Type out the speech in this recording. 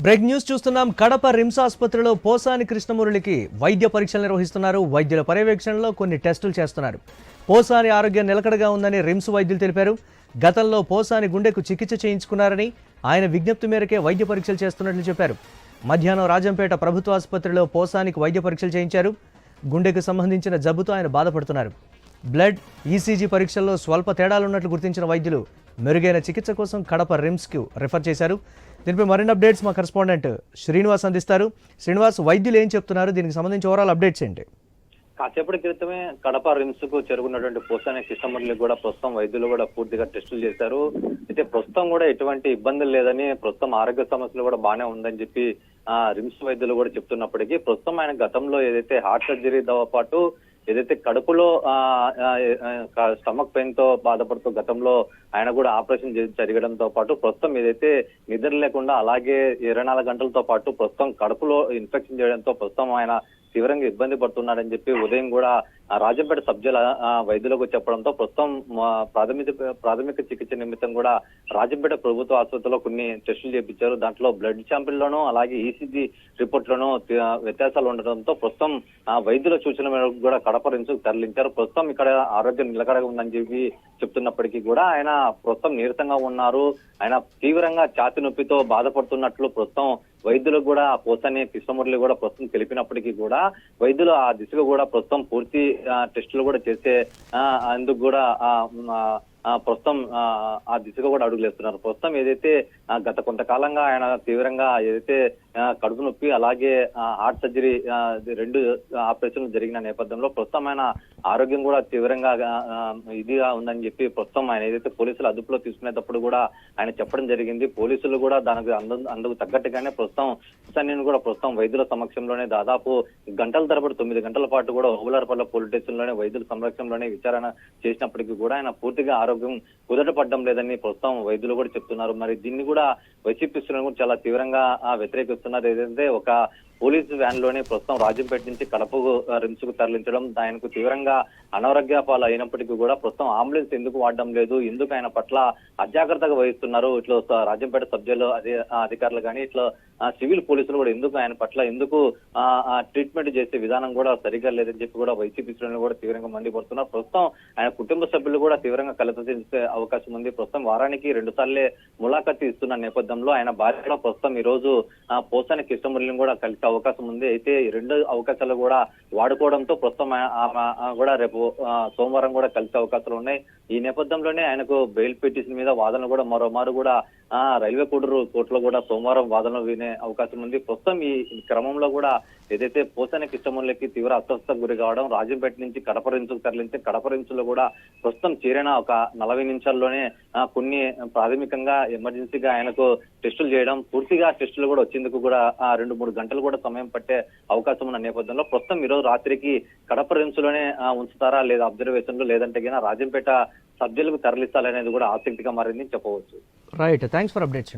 Break news చూస్తున్నాం. Kadapa RIMS ఆసుపత్రిలో పోసాని కృష్ణమురళికి వైద్య పరీక్షలు నిర్వహిస్తున్నారు. వైద్యుల పర్యవేక్షణలో కొన్ని టెస్టులు చేస్తున్నారు. పోసాని ఆరోగ్యం నిలకడగా ఉందని రిమ్స్ వైద్యులు తెలిపారు. గతంలో పోసాని గుండెకు చికిత్స చేయించుకున్నారని ఆయన విజ్ఞప్తి మేరకే వైద్య పరీక్షలు చేస్తున్నట్లు చెప్పారు. మధ్యాహ్నం రాజంపేట ప్రభుత్వ ఆసుపత్రిలో పోసానికి వైద్య పరీక్షలు చేయించారు. గుండెకు సంబంధించిన జబ్బుతో ఆయన బాధపడుతున్నారు. బ్లడ్ ఈసీజీ పరీక్షల్లో స్వల్ప తేడాలున్నట్లు గుర్తించిన వైద్యులు మెరుగైన చికిత్స కోసం కడప రిమ్స్కు రిఫర్ చేశారు. దీనిపై మరిన్ని అప్డేట్స్ మా కరెస్పాండెంట్ శ్రీనివాస్ అందిస్తారు. శ్రీనివాస్ వైద్యులు ఏం చెప్తున్నారు? దీనికి సంబంధించి ఓవరాల్ అప్డేట్స్ ఏంటి? కాసేపటి క్రితమే కడప రిమ్స్కు చేరుకున్నటువంటి పోసాని కృష్ణమురళి కూడా ప్రస్తుతం వైద్యులు కూడా పూర్తిగా టెస్టులు చేశారు. అయితే ప్రస్తుతం కూడా ఎటువంటి ఇబ్బందులు లేదని ప్రస్తుతం ఆరోగ్య సమస్యలు కూడా బాగానే ఉందని చెప్పి ఆ రిమ్స్ వైద్యులు కూడా చెప్తున్నప్పటికీ ప్రస్తుతం ఆయన గతంలో ఏదైతే హార్ట్ సర్జరీతో పాటు ఏదైతే కడుపులో స్టమక్ పెయిన్తో బాధపడుతూ గతంలో ఆయన కూడా ఆపరేషన్ జరగడంతో పాటు ప్రస్తుతం ఏదైతే నిద్ర లేకుండా అలాగే ఇరవై నాలుగు గంటలతో పాటు ప్రస్తుతం కడుపులో ఇన్ఫెక్షన్ చేయడంతో ప్రస్తుతం ఆయన తీవ్రంగా ఇబ్బంది పడుతున్నాడని చెప్పి ఉదయం కూడా రాజంపేట సబ్జల వైద్యులకు చెప్పడంతో ప్రస్తుతం ప్రాథమిక ప్రాథమిక చికిత్స నిమిత్తం కూడా రాజంపేట ప్రభుత్వ ఆసుపత్రిలో కొన్ని టెస్టులు చేపించారు. దాంట్లో బ్లడ్ శాంపిల్లోనూ అలాగే ఈసీజీ రిపోర్ట్లోనూ వ్యత్యాసాలు ఉండడంతో ప్రస్తుతం ఆ, వైద్యుల సూచన మేరకు కూడా కడప రిమ్స్కు తరలించారు. ప్రస్తుతం ఇక్కడ ఆరోగ్యం నిలకడగా ఉందని చెప్పి చెప్తున్నప్పటికీ కూడా ఆయన ప్రస్తుతం నీరసంగా ఉన్నారు. ఆయన తీవ్రంగా ఛాతి నొప్పితో బాధపడుతున్నట్లు ప్రస్తుతం వైద్యులు కూడా పోసని కృష్ణమురళి కూడా ప్రస్తుతం తెలిపినప్పటికీ కూడా వైద్యులు ఆ దిశగా కూడా ప్రస్తుతం పూర్తి టెస్టులు కూడా చేసే ఆ, అందుకు కూడా ఆ, ఆ, ప్రస్తుతం ఆ, ఆ దిశగా కూడా అడుగులేస్తున్నారు. ప్రస్తుతం ఏదైతే గత కొంతకాలంగా ఆయన తీవ్రంగా ఏదైతే కడుపు నొప్పి అలాగే హార్ట్ సర్జరీ రెండు ఆపరేషన్లు జరిగిన నేపథ్యంలో ప్రస్తుతం ఆయన ఆరోగ్యం కూడా తీవ్రంగా ఇదిగా ఉందని చెప్పి ప్రస్తుతం ఆయన ఏదైతే పోలీసులు అదుపులో తీసుకునేటప్పుడు కూడా ఆయన చెప్పడం జరిగింది. పోలీసులు కూడా దానికి అందుకు తగ్గట్టుగానే ప్రస్తుతం సన్నీని కూడా ప్రస్తుతం వైద్యుల సమక్షంలోనే దాదాపు గంటల తరబడి తొమ్మిది గంటల పాటు కూడా ఓబులార్పల్ల పోలీస్ స్టేషన్లోనే వైద్యుల సమక్షంలోనే విచారణ చేసినప్పటికీ కూడా ఆయన పూర్తిగా ఆరోగ్యం కుదరపడడం లేదని ప్రస్తుతం వైద్యులు కూడా చెప్తున్నారు. మరి దీన్ని కూడా వైసీపీ శ్రేణులు చాలా తీవ్రంగా వ్యతిరేకిస్తున్నారు ఏదైతే ఒక పోలీసు వ్యాన్లోనే ప్రస్తుతం రాజంపేట నుంచి కడపకు రిమ్స్కు తరలించడం ఆయనకు తీవ్రంగా అనారోగ్య పాలు అయినప్పటికీ కూడా ప్రస్తుతం అంబులెన్స్ ఎందుకు వాడడం లేదు ఎందుకు ఆయన పట్ల అజాగ్రత్తగా వహిస్తున్నారు ఇట్లా రాజంపేట సభ్యులు అధికారులు కానీ ఇట్లా సివిల్ పోలీసులు కూడా ఎందుకు ఆయన పట్ల ఎందుకు ఆ, ట్రీట్మెంట్ చేసే విధానం కూడా సరిగ్గా లేదని చెప్పి కూడా వైసీపీ శ్రేణులు కూడా తీవ్రంగా మండిపడుతున్నారు. ప్రస్తుతం ఆయన కుటుంబ సభ్యులు కూడా తీవ్రంగా కలతీసే అవకాశం ఉంది. ప్రస్తుతం వారానికి రెండు సార్లే ములాఖత్ ఇస్తున్న నేపథ్యంలో ఆయన భార్య కూడా ప్రస్తుతం ఈ రోజు పోసాని కృష్ణమురళిని కూడా కలిసే అవకాశం ఉంది. అయితే ఈ రెండు అవకాశాలు కూడా వాడుకోవడంతో ప్రస్తుతం ఆమె కూడా రేపు సోమవారం కూడా కలిసే అవకాశాలు ఉన్నాయి. ఈ నేపథ్యంలోనే ఆయనకు బెయిల్ పిటిషన్ మీద వాదనలు కూడా మరోమారు కూడా రైల్వే కోడూరు కోర్టులో కూడా సోమవారం వాదనలు వినే అవకాశం ఉంది. ప్రస్తుతం ఈ క్రమంలో కూడా ఏదైతే పోసన కృష్ణములకి తీవ్ర అస్వస్థతకు గురి కావడం రాజంపేట నుంచి కడప రించుకు తరలించి కడప రించులో కూడా ప్రస్తుతం చేరిన ఒక నలభై నిమిషాల్లోనే కొన్ని ప్రాథమికంగా ఎమర్జెన్సీగా ఆయనకు టెస్టులు చేయడం పూర్తిగా టెస్టులు కూడా వచ్చేందుకు కూడా రెండు మూడు గంటలు కూడా సమయం పట్టే అవకాశం ఉన్న నేపథ్యంలో ప్రస్తుతం ఈరోజు రాత్రికి కడప రిమ్స్ ఉంచుతారా లేదా అబ్జర్వేషన్లో లేదంటే రాజంపేట సభ్యులకు తరలిస్తారనేది కూడా ఆసక్తిగా మారింది చెప్పవచ్చు. Right thanks for updates